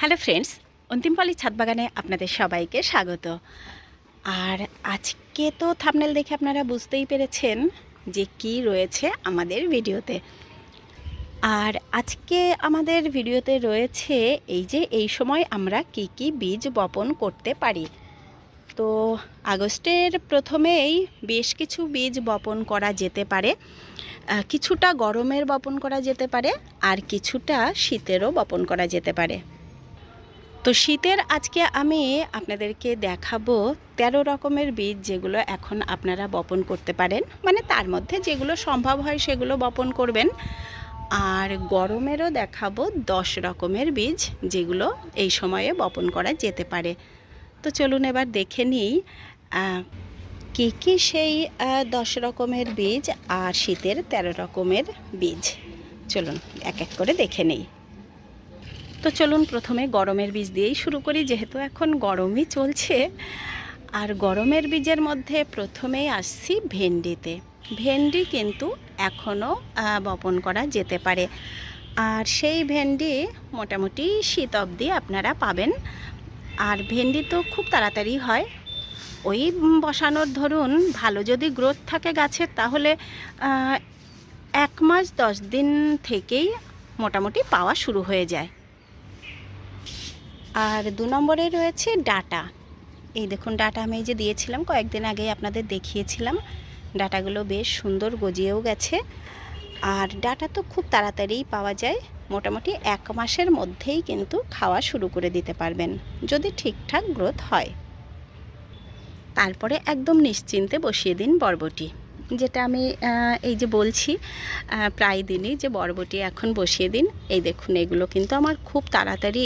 Hello friends অন্তিমপালি ছাদ বাগানে আপনাদের সবাইকে স্বাগত। আর আজকে তো থামনেল দেখে আপনারা বুঝতেই পেরেছেন যে কি রয়েছে আমাদের ভিডিওতে। আর আজকে আমাদের ভিডিওতে রয়েছে এই যে, এই সময় আমরা কি কি বীজ বপন করতে পারি। তো আগস্টের প্রথমেই বেশ কিছু বীজ বপন করা যেতে পারে। কিছুটা গরমের বপন করা যেতে পারে আর কিছুটা শীতেরও বপন করা যেতে পারে। তো শীতের আজকে আমি আপনাদেরকে দেখাবো তেরো রকমের বীজ যেগুলো এখন আপনারা বপন করতে পারেন। মানে তার মধ্যে যেগুলো সম্ভব হয় সেগুলো বপন করবেন। আর গরমেরও দেখাবো দশ রকমের বীজ যেগুলো এই সময়ে বপন করা যেতে পারে। তো চলুন এবার দেখে নিই কী কী সেই দশ রকমের বীজ আর শীতের তেরো রকমের বীজ। চলুন এক এক করে দেখে নিই। তো চলুন প্রথমে গরমের বীজ দিয়েই শুরু করি, যেহেতু এখন গরমই চলছে। আর গরমের বীজের মধ্যে প্রথমেই আসছি ভেন্ডিতে। ভেন্ডি কিন্তু এখনও বপন করা যেতে পারে। আর সেই ভেন্ডি মোটামুটি শীত অবধি আপনারা পাবেন। আর ভেন্ডি তো খুব তাড়াতাড়ি হয়। ওই বসানোর ধরুন, ভালো যদি গ্রোথ থাকে গাছের, তাহলে এক মাস দশ দিন থেকেই মোটামুটি পাওয়া শুরু হয়ে যায়। আর দু নম্বরে রয়েছে ডাটা। এই দেখুন, ডাটা আমি যে দিয়েছিলাম, কয়েকদিন আগে আপনাদের দেখিয়েছিলাম। ডাটাগুলো বেশ সুন্দর গজিয়েও গেছে। আর ডাটা তো খুব তাড়াতাড়িই পাওয়া যায়। মোটামুটি এক মাসের মধ্যেই কিন্তু খাওয়া শুরু করে দিতে পারবেন, যদি ঠিকঠাক গ্রোথ হয়। তারপরে একদম নিশ্চিন্তে বসিয়ে দিন বরবটি। যেটা আমি এই যে বলছি প্রায় দিনই যে বরবটি এখন বসিয়ে দিন। এই দেখুন, এগুলো কিন্তু আমার খুব তাড়াতাড়ি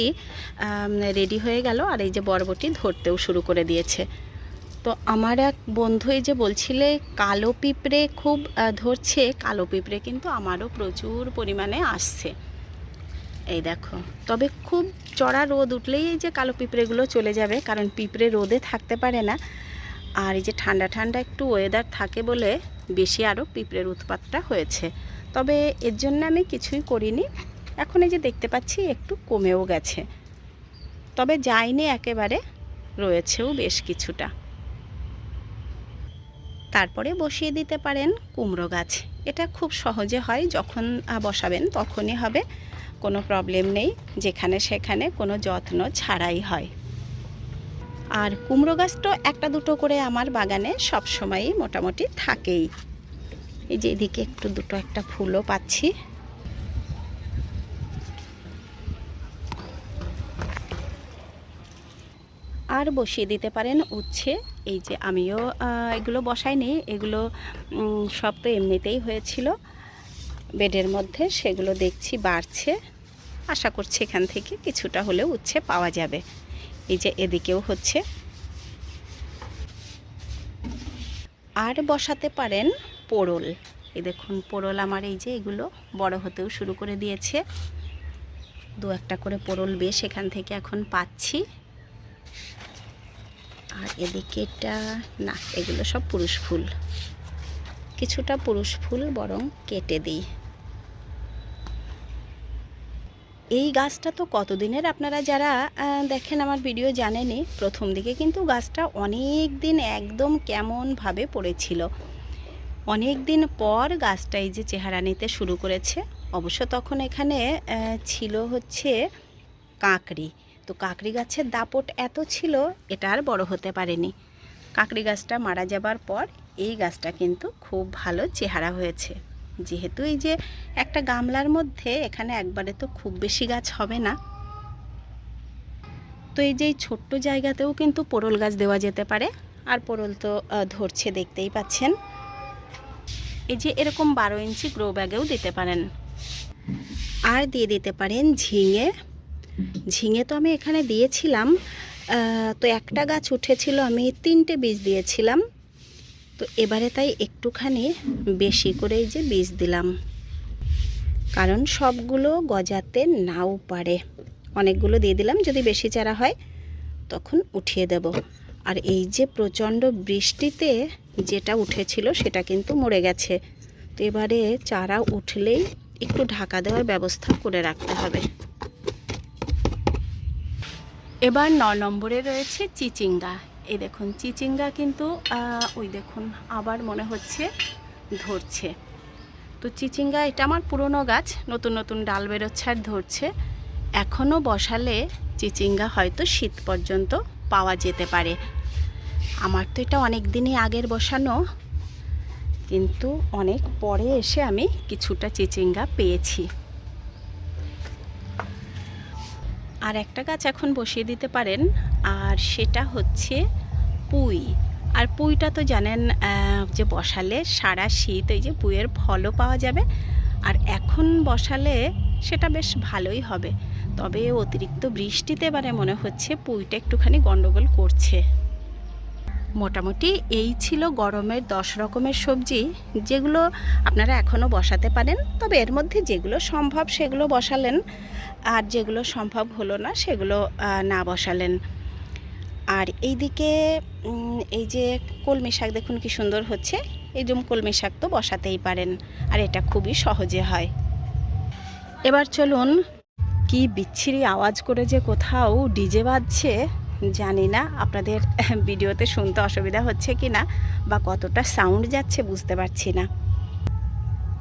রেডি হয়ে গেল আর এই যে বরবটি ধরতেও শুরু করে দিয়েছে। তো আমার এক বন্ধু এই যে বলছিলে, কালো পিঁপড়ে খুব ধরছে, কালো পিঁপড়ে কিন্তু আমারও প্রচুর পরিমাণে আসছে। এই দেখো, তবে খুব চড়া রোদ উঠলেই এই যে কালো পিঁপড়েগুলো চলে যাবে, কারণ পিঁপড়ে রোদে থাকতে পারে না। আর এই যে ঠান্ডা ঠান্ডা একটু ওয়েদার থাকে বলে বেশি আরও পিঁপড়ের উৎপাতটা হয়েছে। তবে এর জন্য আমি কিছুই করিনি। এখন এই যে দেখতে পাচ্ছি, একটু কমেও গেছে। তবে যায়নি একেবারে, রয়েছেও বেশ কিছুটা। তারপরে বসিয়ে দিতে পারেন কুমড়ো গাছ। এটা খুব সহজে হয়, যখন বসাবেন তখনই হবে। কোনো প্রবলেম নেই, যেখানে সেখানে কোনো যত্ন ছাড়াই হয়। আর কুমড়ো গাছ তো একটা দুটো করে আমার বাগানে সব সময়ই মোটামুটি থাকেই। এই যে এদিকে একটু দুটো একটা ফুলও পাচ্ছি। আর বসিয়ে দিতে পারেন উচ্ছে। এই যে আমিও এগুলো বসাইনি, এগুলো সব তো এমনিতেই হয়েছিল। বেডের মধ্যে সেগুলো দেখছি বাড়ছে। আশা করছি এখান থেকে কিছুটা হলেও উচ্ছে পাওয়া যাবে। এই যে এদিকেও হচ্ছে। আর বসাতে পারেন পোড়ল। এই দেখুন, পোড়ল আমার এই যে এগুলো বড় হতেও শুরু করে দিয়েছে। দু একটা করে পোড়ল বেশ এখান থেকে এখন পাচ্ছি। আর এদিকেটা না, এগুলো সব পুরুষ ফুল। কিছুটা পুরুষ ফুল বরং কেটে দিই। এই গাছটা তো কতদিনের? আপনারা যারা দেখেন আমার ভিডিও জানেনই, প্রথম দিকে কিন্তু গাছটা অনেক দিন একদম কেমনভাবে পড়েছিল। অনেক দিন পর গাছটা এই যে চেহারা নিতে শুরু করেছে, অবশ্য তখন এখানে ছিল হচ্ছে কাঁকড়ি। তো কাঁকড়ি গাছের দাপট এত ছিল, এটা আর বড় হতে পারেনি। কাঁকড়ি গাছটা মারা যাবার পর এই গাছটা কিন্তু খুব ভালো চেহারা হয়েছে। যেহেতু এই যে একটা গামলার মধ্যে এখানে একবারে তো খুব বেশি গাছ হবে না। তো এই যে ছোট্ট জায়গাতেও কিন্তু পোড়ল গাছ দেওয়া যেতে পারে। আর পোড়ল তো ধরছে, দেখতেই পাচ্ছেন। এই যে এরকম বারো ইঞ্চি গ্রো ব্যাগেও দিতে পারেন। আর দিয়ে দিতে পারেন ঝিঙে। ঝিঙে তো আমি এখানে দিয়েছিলাম। তো একটা গাছ উঠেছিল, আমি তিনটে বীজ দিয়েছিলাম। তো এবারে তাই একটুখানি বেশি করে এই যে বীজ দিলাম। কারণ সবগুলো গজাতে নাও পারে। অনেকগুলো দিয়ে দিলাম, যদি বেশি চারা হয়, তখন উঠিয়ে দেব। আর এই যে প্রচণ্ড বৃষ্টিতে যেটা উঠেছিল, সেটা কিন্তু মরে গেছে। তো এবারে চারা উঠলেই একটু ঢাকা দেওয়ার ব্যবস্থা করে রাখতে হবে। এবার ন নম্বরে রয়েছে চিচিঙ্গা। এই দেখুন, চিচিঙ্গা কিন্তু ওই দেখুন, আবার মনে হচ্ছে ধরছে। তো চিচিঙ্গা, এটা আমার পুরনো গাছ, নতুন নতুন ডাল বেরোচ্ছে আর ধরছে। এখনও বসালে চিচিঙ্গা হয়তো শীত পর্যন্ত পাওয়া যেতে পারে। আমার তো এটা অনেক দিনই আগের বসানো, কিন্তু অনেক পরে এসে আমি কিছুটা চিচিঙ্গা পেয়েছি। আর একটা গাছ এখন বসিয়ে দিতে পারেন, আর সেটা হচ্ছে পুঁই। আর পুঁইটা তো জানেন যে বসালে সারা শীত এই যে পুঁইয়ের ফলও পাওয়া যাবে। আর এখন বসালে সেটা বেশ ভালোই হবে। তবে অতিরিক্ত বৃষ্টিতে এবারে মনে হচ্ছে পুঁইটা একটুখানি গন্ডগোল করছে। মোটামুটি এই ছিল গরমের দশ রকমের সবজি, যেগুলো আপনারা এখনও বসাতে পারেন। তবে এর মধ্যে যেগুলো সম্ভব সেগুলো বসালেন, আর যেগুলো সম্ভব হলো না সেগুলো না বসালেন। আর এইদিকে এই যে কলমি শাক দেখুন কি সুন্দর হচ্ছে। এই যে কলমি শাক তো বসাতেই পারেন, আর এটা খুবই সহজে হয়। এবার চলুন, কি বিচ্ছিরি আওয়াজ করে যে কোথাও ডিজে বাজছে, জানি না আপনাদের ভিডিওতে শুনতে অসুবিধা হচ্ছে কি না বা কতটা সাউন্ড যাচ্ছে বুঝতে পারছি না।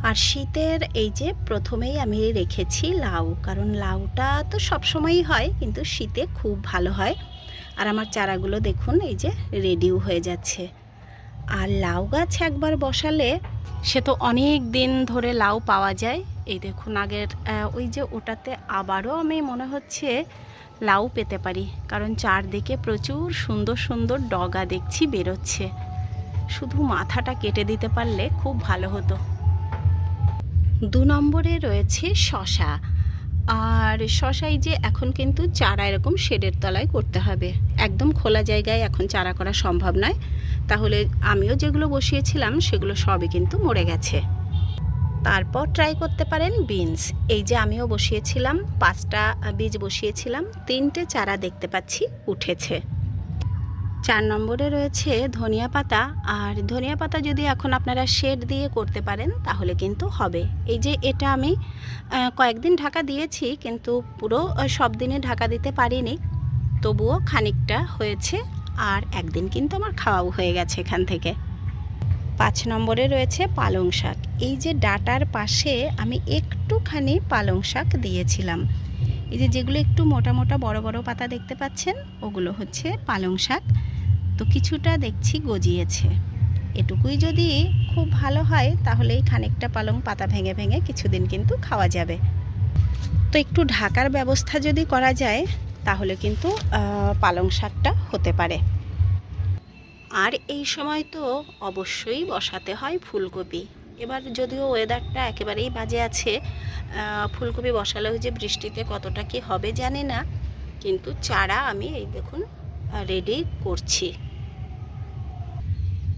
আর শীতের এই যে প্রথমেই আমি রেখেছি লাউ, কারণ লাউটা তো সবসময়ই হয়, কিন্তু শীতে খুব ভালো হয়। আর আমার চারাগুলো দেখুন, এই যে রেডিও হয়ে যাচ্ছে। আর লাউ গাছ একবার বসালে সে তো অনেক দিন ধরে লাউ পাওয়া যায়। এই দেখুন আগের ওই যে ওটাতে আবারও আমি মনে হচ্ছে লাউ পেতে পারি, কারণ চারদিকে প্রচুর সুন্দর সুন্দর ডগা দেখছি বেরোচ্ছে। শুধু মাথাটা কেটে দিতে পারলে খুব ভালো হতো। দু নম্বরে রয়েছে শশা। আর শশাই যে এখন কিন্তু চারা এরকম শেডের তলায় করতে হবে। একদম খোলা জায়গায় এখন চারা করা সম্ভব নয়। তাহলে আমিও যেগুলো বসিয়েছিলাম, সেগুলো সবই কিন্তু মরে গেছে। তারপর ট্রাই করতে পারেন বিনস এই যে আমিও বসিয়েছিলাম, পাঁচটা বীজ বসিয়েছিলাম, তিনটে চারা দেখতে পাচ্ছি উঠেছে। চার নম্বরে রয়েছে ধনিয়া পাতা। আর ধনিয়া পাতা যদি এখন আপনারা শেড দিয়ে করতে পারেন, তাহলে কিন্তু হবে। এই যে এটা আমি কয়েকদিন ঢাকা দিয়েছি, কিন্তু পুরো সব দিনে ঢাকা দিতে পারিনি। তবুও খানিকটা হয়েছে, আর একদিন কিন্তু আমার খাওয়াও হয়ে গেছে এখান থেকে। পাঁচ নম্বরে রয়েছে পালং শাক। এই যে ডাটার পাশে আমি একটুখানি পালং শাক দিয়েছিলাম। এই যে যেগুলো একটু মোটা মোটা বড় বড় পাতা দেখতে পাচ্ছেন, ওগুলো হচ্ছে পালং শাক। তো কিছুটা দেখছি গজিয়েছে। এটুকুই যদি খুব ভালো হয়, তাহলে এই খানিকটা পালং পাতা ভেঙে ভেঙে কিছুদিন কিন্তু খাওয়া যাবে। তো একটু ঢাকার ব্যবস্থা যদি করা যায়, তাহলে কিন্তু পালং শাকটা হতে পারে। আর এই সময় তো অবশ্যই বসাতে হয় ফুলকপি। এবার যদিও ওয়েদারটা একেবারেই বাজে আছে ফুলকপি বসালেও যে বৃষ্টিতে কতটা কি হবে জানি না, কিন্তু চারা আমি এই দেখুন রেডি করছি।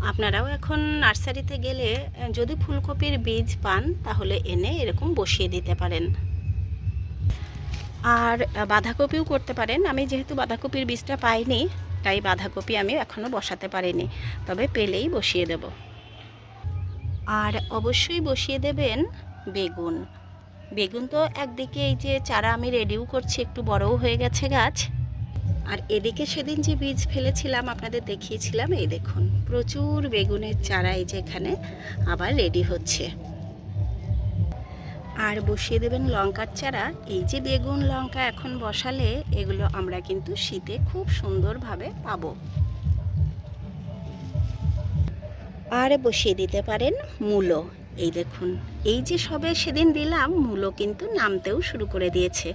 আপনারাও এখন নার্সারিতে গেলে যদি ফুলকপির বীজ পান, তাহলে এনে এরকম বসিয়ে দিতে পারেন। আর বাঁধাকপিও করতে পারেন। আমি যেহেতু বাঁধাকপির বীজটা পাইনি, তাই বাঁধাকপি আমি এখনও বসাতে পারিনি। তবে পেলেই বসিয়ে দেব। আর অবশ্যই বসিয়ে দেবেন বেগুন। বেগুন তো একদিকে এই যে চারা আমি রেডিও করছি, একটু বড়ও হয়ে গেছে গাছ। আর এদিকে সেদিন যে বীজ ফেলেছিলাম, আপনাদের দেখিয়েছিলাম, এই দেখুন, প্রচুর বেগুনের চারা এই যে এখানে আবার রেডি হচ্ছে। আর বসিয়ে দেবেন লঙ্কার চারা। এই যে বেগুন, লঙ্কা এখন বসালে এগুলো আমরা কিন্তু শীতে খুব সুন্দরভাবে পাবো। আর বসিয়ে দিতে পারেন মূলো। এই দেখুন, এই যে সবে সেদিন দিলাম, মূলো কিন্তু নামতেও শুরু করে দিয়েছে।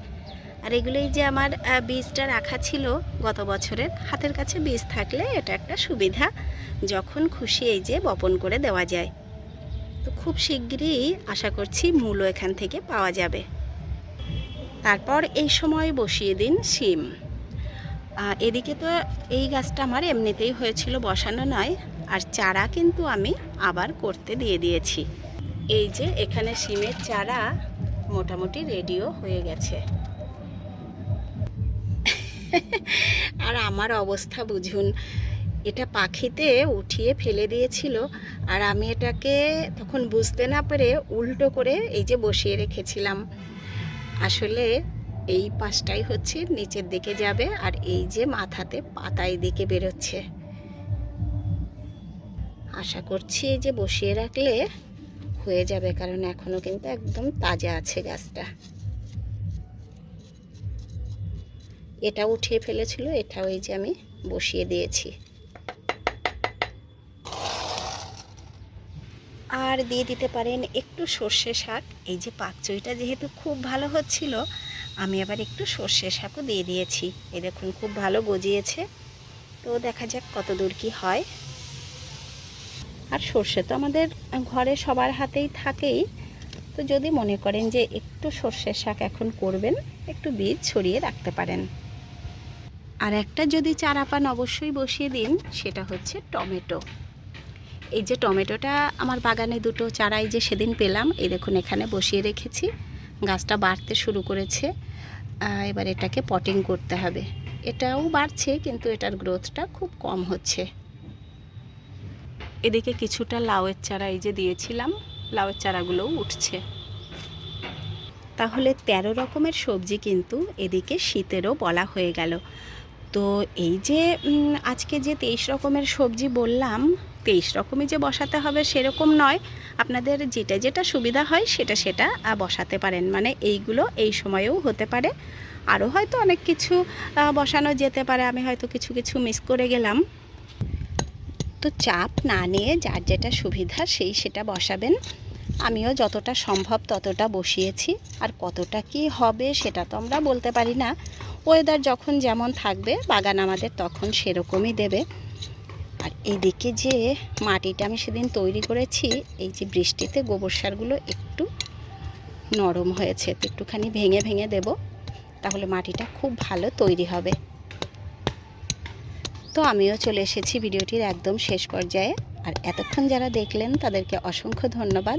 আর এগুলোই যে আমার বীজটা রাখা ছিল গত বছরের, হাতের কাছে বীজ থাকলে এটা একটা সুবিধা, যখন খুশি এই যে বপন করে দেওয়া যায়। তো খুব শিগগিরই আশা করছি মূলো এখান থেকে পাওয়া যাবে। তারপর এই সময় বসিয়ে দিন শিম। এদিকে তো এই গাছটা আমার এমনিতেই হয়েছিল বসানো নয়, আর চারা কিন্তু আমি আবার করতে দিয়ে দিয়েছি। এই যে এখানে শিমের চারা মোটামুটি রেডিও হয়ে গেছে। আর আমার অবস্থা বুঝুন, এটা পাখিতে উঠিয়ে ফেলে দিয়েছিল আর আমি এটাকে তখন বুঝতে না পেরে উল্টো করে এই যে বসিয়ে রেখেছিলাম। আসলে এই পাশটাই হচ্ছে, নিচের দিকে যাবে আর এই যে মাথাতে পাতায় দিকে বেরোচ্ছে। আশা করছি এই যে বসিয়ে রাখলে হয়ে যাবে, কারণ এখনও কিন্তু একদম তাজা আছে গাছটা। এটা উঠিয়ে ফেলেছিল, এটা ওই যে আমি বসিয়ে দিয়েছি। আর দিয়ে দিতে পারেন একটু সর্ষে শাক। এই যে পাকচইটা যেহেতু খুব ভালো হচ্ছিল, আমি আবার একটু সর্ষে শাকও দিয়ে দিয়েছি। এই দেখুন, খুব ভালো গজিয়েছে। তো দেখা যাক কত দূর কি হয়। আর সর্ষে তো আমাদের ঘরে সবার হাতেই থাকেই। তো যদি মনে করেন যে একটু সর্ষের শাক এখন করবেন, একটু বীজ ছড়িয়ে রাখতে পারেন। আর একটা যদি চারা পান অবশ্যই বসিয়ে দিন, সেটা হচ্ছে টমেটো। এই যে টমেটোটা আমার বাগানে দুটো চারাই যে সেদিন পেলাম, এই দেখুন এখানে বসিয়ে রেখেছি। গাছটা বাড়তে শুরু করেছে। এবার এটাকে পটিং করতে হবে। এটাও বাড়ছে, কিন্তু এটার গ্রোথটা খুব কম হচ্ছে। এদিকে কিছুটা লাউয়ের চারা এই যে দিয়েছিলাম, লাউয়ের চারাগুলোও উঠছে। তাহলে তেরো রকমের সবজি কিন্তু এদিকে শীতেরও বলা হয়ে গেল। তো এই যে আজকে যে তেইশ রকমের সবজি বললাম, তেইশ রকমই যে বসাতে হবে সেরকম নয়। আপনাদের যেটা যেটা সুবিধা হয় সেটা সেটা বসাতে পারেন। মানে এইগুলো এই সময়েও হতে পারে। আরও হয়তো অনেক কিছু বসানো যেতে পারে। আমি হয়তো কিছু কিছু মিস করে গেলাম। তো চাপ না নিয়ে যার যেটা সুবিধা সেই সেটা বসাবেন। আমিও যতটা সম্ভব ততটা বসিয়েছি। আর কতটা কি হবে সেটা তো আমরা বলতে পারি না। ওয়েদার যখন যেমন থাকবে, বাগান আমাদের তখন সেরকমই দেবে। আর এদিকে যে মাটিটা আমি সেদিন তৈরি করেছি, এই যে বৃষ্টিতে গোবর সারগুলো একটু নরম হয়েছে, তো একটুখানি ভেঙে ভেঙে দেব, তাহলে মাটিটা খুব ভালো তৈরি হবে। তো আমিও চলে এসেছি ভিডিওটির একদম শেষ পর্যায়ে। আর এতক্ষণ যারা দেখলেন, তাদেরকে অসংখ্য ধন্যবাদ।